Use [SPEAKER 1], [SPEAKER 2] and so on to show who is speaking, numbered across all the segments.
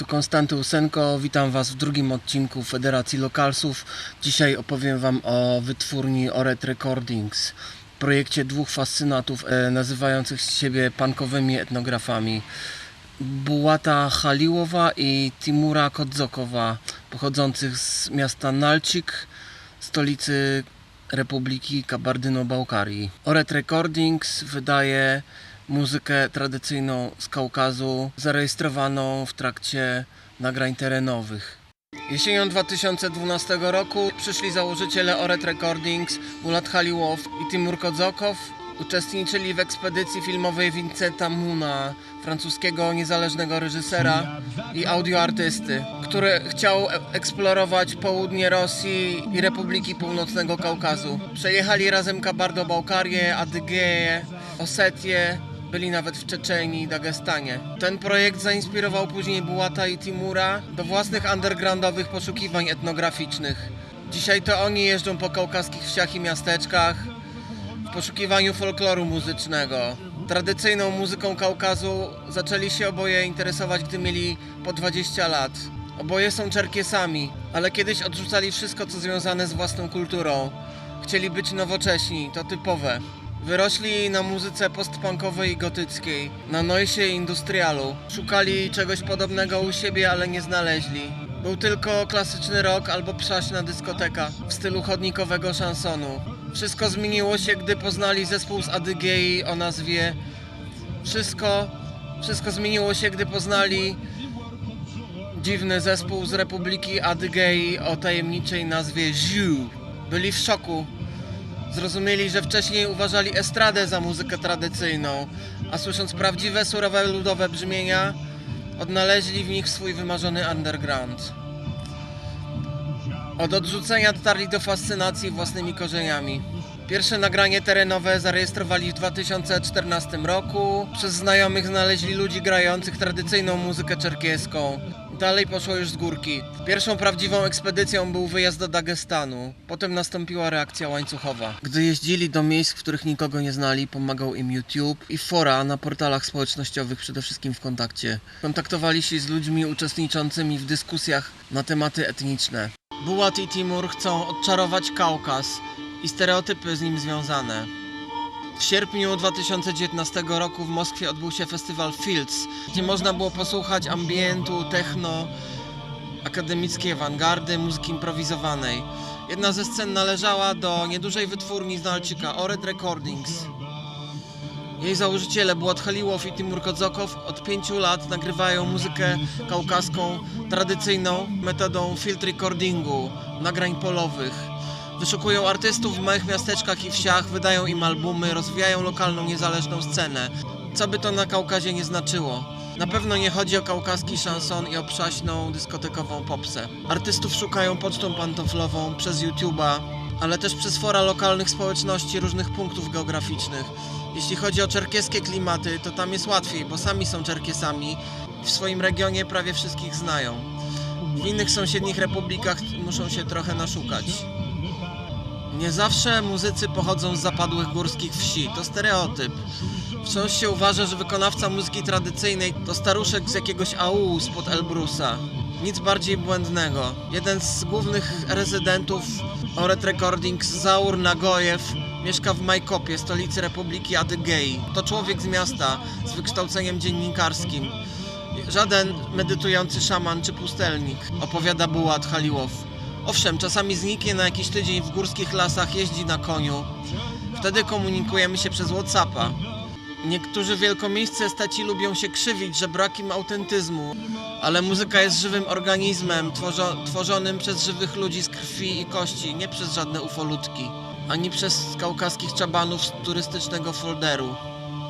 [SPEAKER 1] Tu Konstanty Usenko, witam Was w drugim odcinku Federacji Lokalsów. Dzisiaj opowiem Wam o wytwórni Oret Recordings, projekcie dwóch fascynatów e, nazywających siebie punkowymi etnografami. Bułata Haliłowa i Timura Kodzokowa, pochodzących z miasta Nalcik, stolicy Republiki Kabardyno-Balkarii. Oret Recordings wydaje muzykę tradycyjną z Kaukazu, zarejestrowaną w trakcie nagrań terenowych. Jesienią 2012 roku przyszli założyciele Oret Recordings, Bulat Haliłow i Timur Kodzokow. Uczestniczyli w ekspedycji filmowej Vincenta Muna, francuskiego niezależnego reżysera i audioartysty, który chciał eksplorować południe Rosji i Republiki Północnego Kaukazu. Przejechali razem Kabardo-Bałkarię, Adygeję, Osetię, byli nawet w Czeczenii i Dagestanie. Ten projekt zainspirował później Bułata i Timura do własnych undergroundowych poszukiwań etnograficznych. Dzisiaj to oni jeżdżą po kaukaskich wsiach i miasteczkach w poszukiwaniu folkloru muzycznego. Tradycyjną muzyką Kaukazu zaczęli się oboje interesować, gdy mieli po 20 lat. Oboje są czerkiesami, ale kiedyś odrzucali wszystko, co związane z własną kulturą. Chcieli być nowocześni, to typowe. Wyrośli na muzyce postpunkowej i gotyckiej, na noisie industrialu. Szukali czegoś podobnego u siebie, ale nie znaleźli. Był tylko klasyczny rock albo przaśna dyskoteka w stylu chodnikowego szansonu. Wszystko zmieniło się, gdy poznali zespół z Adygiei o nazwie Wszystko, wszystko zmieniło się, gdy poznali dziwny zespół z Republiki Adygei o tajemniczej nazwie Ziu. Byli w szoku. Zrozumieli, że wcześniej uważali estradę za muzykę tradycyjną, a słysząc prawdziwe, surowe, ludowe brzmienia, odnaleźli w nich swój wymarzony underground. Od odrzucenia dotarli do fascynacji własnymi korzeniami. Pierwsze nagranie terenowe zarejestrowali w 2014 roku. Przez znajomych znaleźli ludzi grających tradycyjną muzykę czerkieską. Dalej poszło już z górki. Pierwszą prawdziwą ekspedycją był wyjazd do Dagestanu. Potem nastąpiła reakcja łańcuchowa. Gdy jeździli do miejsc, w których nikogo nie znali, pomagał im YouTube i fora na portalach społecznościowych, przede wszystkim w kontakcie. Kontaktowali się z ludźmi uczestniczącymi w dyskusjach na tematy etniczne. Bułat i Timur chcą odczarować Kaukaz i stereotypy z nim związane. W sierpniu 2019 roku w Moskwie odbył się festiwal Fields, gdzie można było posłuchać ambientu, techno, akademickiej awangardy, muzyki improwizowanej. Jedna ze scen należała do niedużej wytwórni z Nalczyka, Ored Recordings. Jej założyciele Bułat Haliłow i Timur Kodzokow od pięciu lat nagrywają muzykę kaukaską tradycyjną metodą field recordingu, nagrań polowych. Wyszukują artystów w małych miasteczkach i wsiach, wydają im albumy, rozwijają lokalną niezależną scenę. Co by to na Kaukazie nie znaczyło. Na pewno nie chodzi o kaukaski szanson i o przaśną dyskotekową popsę. Artystów szukają pocztą pantoflową, przez YouTube'a, ale też przez fora lokalnych społeczności różnych punktów geograficznych. Jeśli chodzi o czerkieskie klimaty, to tam jest łatwiej, bo sami są czerkiesami. W swoim regionie prawie wszystkich znają. W innych sąsiednich republikach muszą się trochę naszukać. Nie zawsze muzycy pochodzą z zapadłych górskich wsi. To stereotyp. Wciąż się uważa, że wykonawca muzyki tradycyjnej to staruszek z jakiegoś aulu spod Elbrusa. Nic bardziej błędnego. Jeden z głównych rezydentów Oret Recordings, Zaur Nagojew, mieszka w Majkopie, stolicy Republiki Adygei. To człowiek z miasta, z wykształceniem dziennikarskim. Żaden medytujący szaman czy pustelnik, opowiada Bułat Haliłow. Owszem, czasami zniknie na jakiś tydzień w górskich lasach, jeździ na koniu. Wtedy komunikujemy się przez Whatsappa. Niektórzy wielkomiejscy estaci lubią się krzywić, że brak im autentyzmu, ale muzyka jest żywym organizmem, tworzo- tworzonym przez żywych ludzi z krwi i kości, nie przez żadne ufolutki, ani przez kaukaskich czabanów z turystycznego folderu.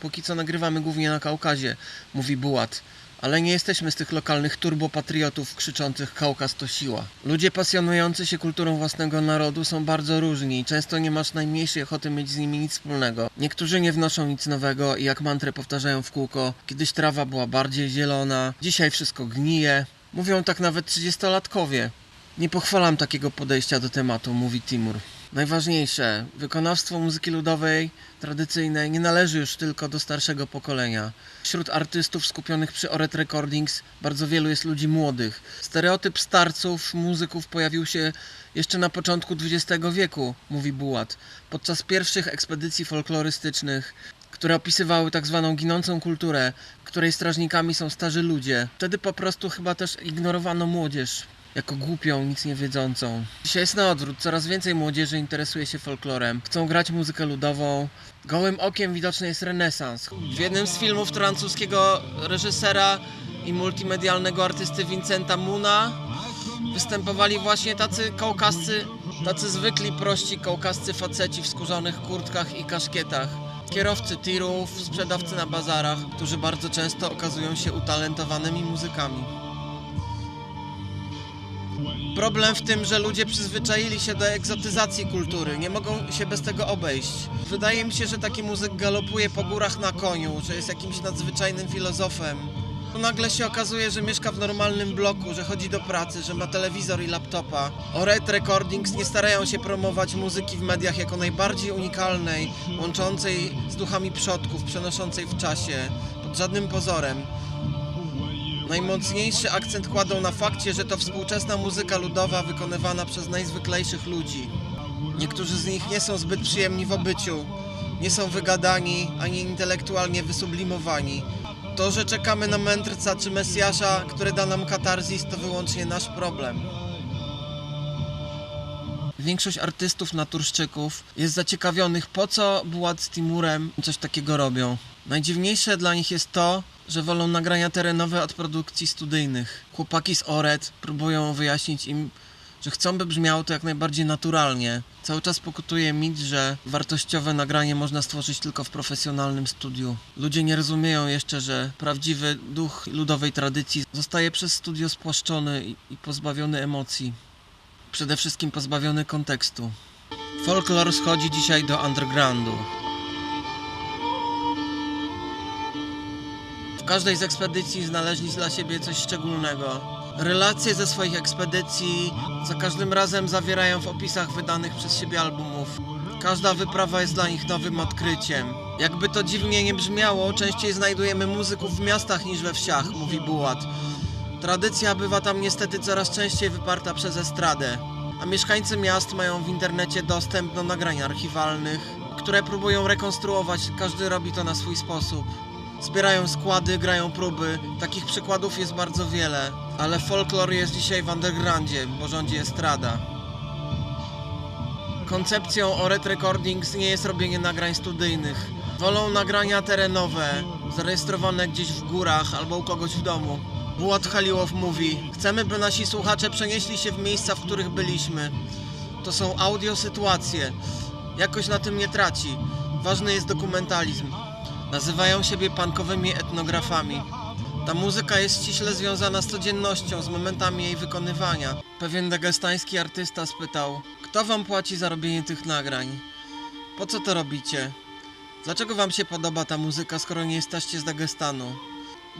[SPEAKER 1] Póki co nagrywamy głównie na Kaukazie, mówi Bułat. Ale nie jesteśmy z tych lokalnych turbopatriotów krzyczących Kaukaz to siła. Ludzie pasjonujący się kulturą własnego narodu są bardzo różni i często nie masz najmniejszej ochoty mieć z nimi nic wspólnego. Niektórzy nie wnoszą nic nowego i jak mantrę powtarzają w kółko. Kiedyś trawa była bardziej zielona, dzisiaj wszystko gnije. Mówią tak nawet trzydziestolatkowie. Nie pochwalam takiego podejścia do tematu, mówi Timur. Najważniejsze, wykonawstwo muzyki ludowej, tradycyjnej nie należy już tylko do starszego pokolenia. Wśród artystów skupionych przy Oret Recordings bardzo wielu jest ludzi młodych. Stereotyp starców, muzyków pojawił się jeszcze na początku XX wieku, mówi Bułat, podczas pierwszych ekspedycji folklorystycznych, które opisywały tak zwaną ginącą kulturę, której strażnikami są starzy ludzie. Wtedy po prostu chyba też ignorowano młodzież jako głupią, nic nie wiedzącą. Dzisiaj jest na odwrót, coraz więcej młodzieży interesuje się folklorem, chcą grać muzykę ludową. Gołym okiem widoczny jest renesans. W jednym z filmów francuskiego reżysera i multimedialnego artysty Vincenta Muna występowali właśnie tacy kaukascy, tacy zwykli, prości kaukascy faceci w skórzonych kurtkach i kaszkietach. Kierowcy tirów, sprzedawcy na bazarach, którzy bardzo często okazują się utalentowanymi muzykami. Problem w tym, że ludzie przyzwyczaili się do egzotyzacji kultury, nie mogą się bez tego obejść. Wydaje mi się, że taki muzyk galopuje po górach na koniu, że jest jakimś nadzwyczajnym filozofem. Nagle się okazuje, że mieszka w normalnym bloku, że chodzi do pracy, że ma telewizor i laptopa. Oret Recordings nie starają się promować muzyki w mediach jako najbardziej unikalnej, łączącej z duchami przodków, przenoszącej w czasie, pod żadnym pozorem. Najmocniejszy akcent kładą na fakcie, że to współczesna muzyka ludowa wykonywana przez najzwyklejszych ludzi. Niektórzy z nich nie są zbyt przyjemni w obyciu, nie są wygadani ani intelektualnie wysublimowani. To, że czekamy na mędrca czy mesjasza, który da nam katarzis, to wyłącznie nasz problem. Większość artystów naturszczyków jest zaciekawionych, po co Bułat z Timurem coś takiego robią. Najdziwniejsze dla nich jest to, że wolą nagrania terenowe od produkcji studyjnych. Chłopaki z Oret próbują wyjaśnić im, że chcą, by brzmiało to jak najbardziej naturalnie. Cały czas pokutuje mit, że wartościowe nagranie można stworzyć tylko w profesjonalnym studiu. Ludzie nie rozumieją jeszcze, że prawdziwy duch ludowej tradycji zostaje przez studio spłaszczony i- pozbawiony emocji. Przede wszystkim pozbawiony kontekstu. Folklor schodzi dzisiaj do undergroundu. W każdej z ekspedycji znaleźli dla siebie coś szczególnego. Relacje ze swoich ekspedycji za każdym razem zawierają w opisach wydanych przez siebie albumów. Każda wyprawa jest dla nich nowym odkryciem. Jakby to dziwnie nie brzmiało, częściej znajdujemy muzyków w miastach niż we wsiach, mówi Bułat. Tradycja bywa tam niestety coraz częściej wyparta przez estradę, a mieszkańcy miast mają w internecie dostęp do nagrań archiwalnych, które próbują rekonstruować, każdy robi to na swój sposób. Zbierają składy, grają próby, takich przykładów jest bardzo wiele, ale folklor jest dzisiaj w undergroundzie, bo rządzi estrada. Koncepcją Oret Recordings nie jest robienie nagrań studyjnych. Wolą nagrania terenowe, zarejestrowane gdzieś w górach albo u kogoś w domu. Bułat Haliłow mówi, chcemy by nasi słuchacze przenieśli się w miejsca, w których byliśmy. To są audio sytuacje. Jakoś na tym nie traci. Ważny jest dokumentalizm. Nazywają siebie punkowymi etnografami. Ta muzyka jest ściśle związana z codziennością, z momentami jej wykonywania. Pewien dagestański artysta spytał, kto wam płaci za robienie tych nagrań? Po co to robicie? Dlaczego wam się podoba ta muzyka, skoro nie jesteście z Dagestanu?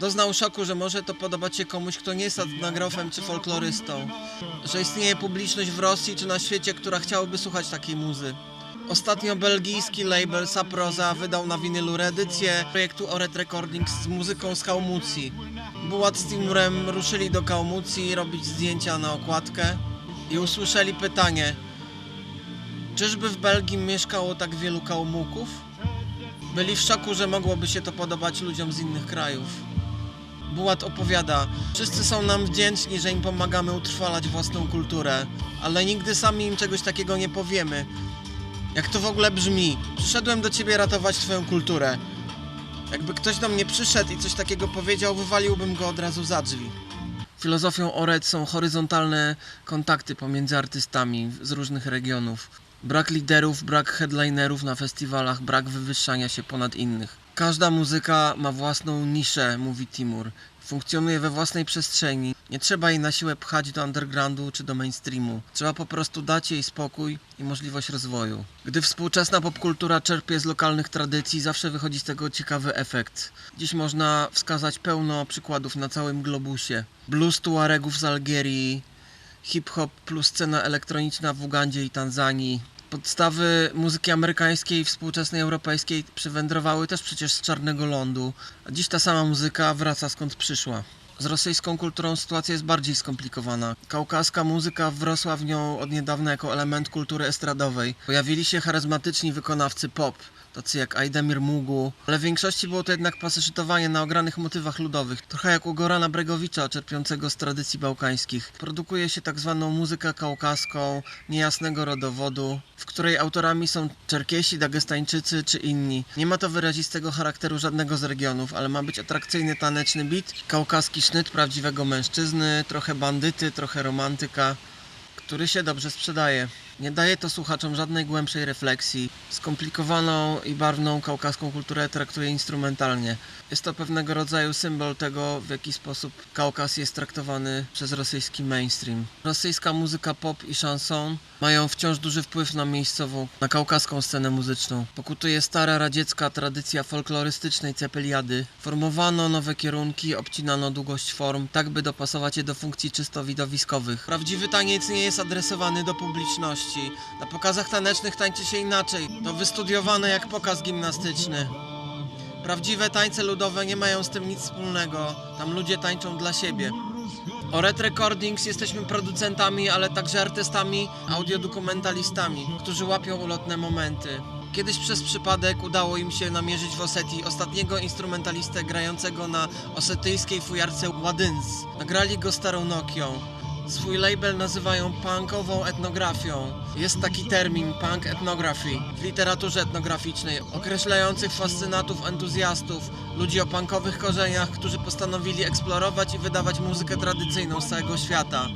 [SPEAKER 1] Doznał szoku, że może to podobać się komuś, kto nie jest etnografem czy folklorystą. Że istnieje publiczność w Rosji czy na świecie, która chciałaby słuchać takiej muzy. Ostatnio belgijski label Saproza wydał na winylu reedycję projektu Oret Recordings z muzyką z Kaumucji. Bułat z Timurem ruszyli do Kaumucji robić zdjęcia na okładkę i usłyszeli pytanie Czyżby w Belgii mieszkało tak wielu Kaumuków? Byli w szoku, że mogłoby się to podobać ludziom z innych krajów. Bułat opowiada, wszyscy są nam wdzięczni, że im pomagamy utrwalać własną kulturę, ale nigdy sami im czegoś takiego nie powiemy. Jak to w ogóle brzmi? Przyszedłem do ciebie ratować twoją kulturę. Jakby ktoś do mnie przyszedł i coś takiego powiedział, wywaliłbym go od razu za drzwi. Filozofią Oret są horyzontalne kontakty pomiędzy artystami z różnych regionów. Brak liderów, brak headlinerów na festiwalach, brak wywyższania się ponad innych. Każda muzyka ma własną niszę, mówi Timur. Funkcjonuje we własnej przestrzeni. Nie trzeba jej na siłę pchać do undergroundu czy do mainstreamu. Trzeba po prostu dać jej spokój i możliwość rozwoju. Gdy współczesna popkultura czerpie z lokalnych tradycji, zawsze wychodzi z tego ciekawy efekt. Dziś można wskazać pełno przykładów na całym globusie. Blues Tuaregów z Algierii, hip-hop plus scena elektroniczna w Ugandzie i Tanzanii, Podstawy muzyki amerykańskiej i współczesnej europejskiej przywędrowały też przecież z Czarnego Lądu, a dziś ta sama muzyka wraca skąd przyszła. Z rosyjską kulturą sytuacja jest bardziej skomplikowana. Kaukaska muzyka wrosła w nią od niedawna jako element kultury estradowej. Pojawili się charyzmatyczni wykonawcy pop, tacy jak Aidemir Mugu, ale w większości było to jednak pasyszytowanie na ogranych motywach ludowych, trochę jak u Gorana Bregowicza, czerpiącego z tradycji bałkańskich. Produkuje się tak zwaną muzykę kaukaską, niejasnego rodowodu, w której autorami są Czerkiesi, Dagestańczycy czy inni. Nie ma to wyrazistego charakteru żadnego z regionów, ale ma być atrakcyjny taneczny beat, kaukaski sznyt prawdziwego mężczyzny, trochę bandyty, trochę romantyka, który się dobrze sprzedaje. Nie daje to słuchaczom żadnej głębszej refleksji. Skomplikowaną i barwną kaukaską kulturę traktuje instrumentalnie. Jest to pewnego rodzaju symbol tego, w jaki sposób Kaukaz jest traktowany przez rosyjski mainstream. Rosyjska muzyka pop i chanson mają wciąż duży wpływ na miejscową, na kaukaską scenę muzyczną. Pokutuje stara radziecka tradycja folklorystycznej cepeliady. Formowano nowe kierunki, obcinano długość form, tak by dopasować je do funkcji czysto widowiskowych. Prawdziwy taniec nie jest adresowany do publiczności. Na pokazach tanecznych tańczy się inaczej. To wystudiowane jak pokaz gimnastyczny. Prawdziwe tańce ludowe nie mają z tym nic wspólnego. Tam ludzie tańczą dla siebie. O Red Recordings jesteśmy producentami, ale także artystami, audiodokumentalistami, którzy łapią ulotne momenty. Kiedyś przez przypadek udało im się namierzyć w Osetii ostatniego instrumentalistę grającego na osetyjskiej fujarce Ładyns. Nagrali go starą Nokią. Swój label nazywają punkową etnografią. Jest taki termin punk ethnography w literaturze etnograficznej, określających fascynatów, entuzjastów, ludzi o punkowych korzeniach, którzy postanowili eksplorować i wydawać muzykę tradycyjną z całego świata.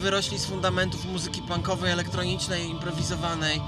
[SPEAKER 1] Wyrośli z fundamentów muzyki punkowej, elektronicznej, improwizowanej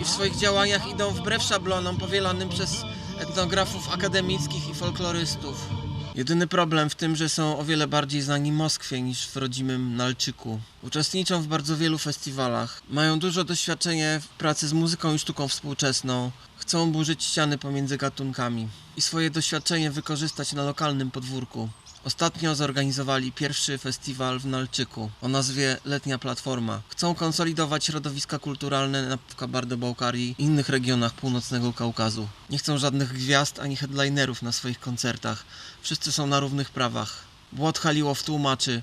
[SPEAKER 1] i w swoich działaniach idą wbrew szablonom powielanym przez etnografów akademickich i folklorystów. Jedyny problem w tym, że są o wiele bardziej znani w Moskwie niż w rodzimym Nalczyku. Uczestniczą w bardzo wielu festiwalach. Mają dużo doświadczenia w pracy z muzyką i sztuką współczesną. Chcą burzyć ściany pomiędzy gatunkami i swoje doświadczenie wykorzystać na lokalnym podwórku. Ostatnio zorganizowali pierwszy festiwal w Nalczyku o nazwie Letnia Platforma. Chcą konsolidować środowiska kulturalne na Kabardo-Bałkarii i innych regionach północnego Kaukazu. Nie chcą żadnych gwiazd ani headlinerów na swoich koncertach. Wszyscy są na równych prawach. Błot Haliłow tłumaczy,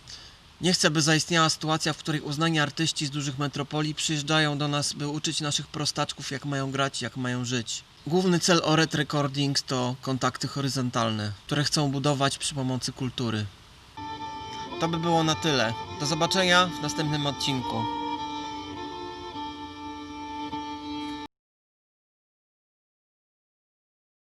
[SPEAKER 1] nie chcę, by zaistniała sytuacja, w której uznani artyści z dużych metropolii przyjeżdżają do nas, by uczyć naszych prostaczków, jak mają grać, jak mają żyć. Główny cel Oret Recordings to kontakty horyzontalne, które chcą budować przy pomocy kultury. To by było na tyle. Do zobaczenia w następnym odcinku.